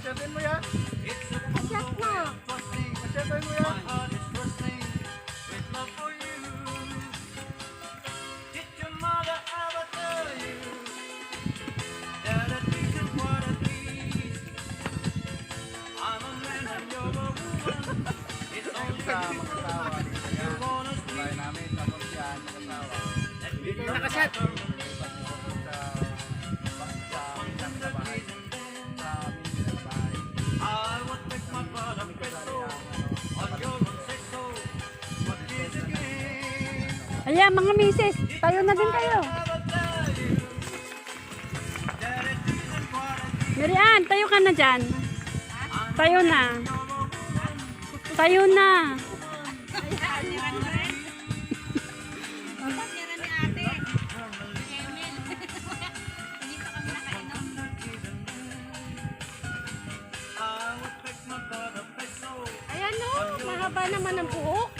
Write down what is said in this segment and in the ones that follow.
Pasyatin mo yan. Asyat na. Pasyatin mo yan. Sa Ayan, mga misis. Tayo na din kayo. Marian, tayo ka na dyan. Tayo na. Tayo na. Ayan no, mahaba naman ang buhok.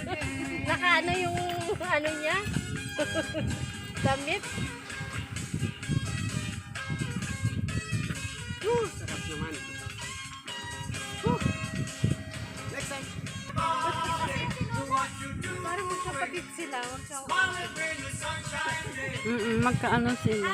Naka ano yung ano niya? Damit. Sarap naman. Next time. Parang magkapatid sila. Magka- Mm magkaano sila.